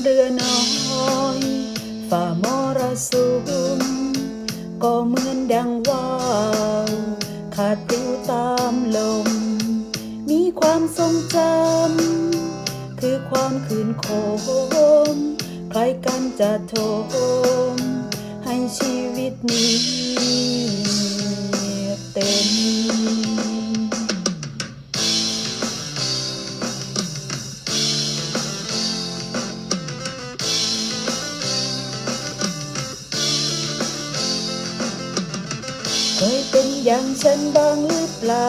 เรือน้อยฝ่ามรสุมก็เหมือนดังว่าวขาดปลิวตามลม มีความทรงจำคือความคืนโคมใครกันจะโทมให้ชีวิตนี้ อย่างฉันบ้างหรือเปล่า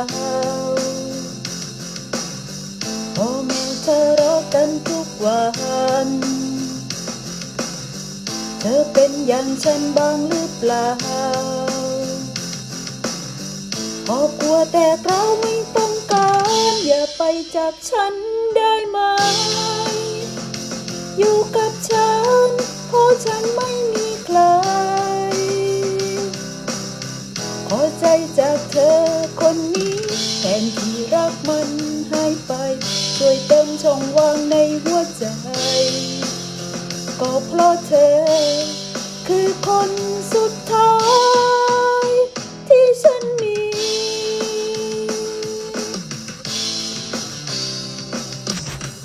พ่อแม่ทะเลาะกันทุกวัน เธอเป็นอย่างฉันบ้างหรือเปล่าพอกลัวแต่เราไม่ต้องการ อย่าไปจากฉันได้ไหม จากเธอคนนี้แทนที่รักมันหายไป ช่วยเติมช่องว่างในหัวใจ ก็เพราะเธอ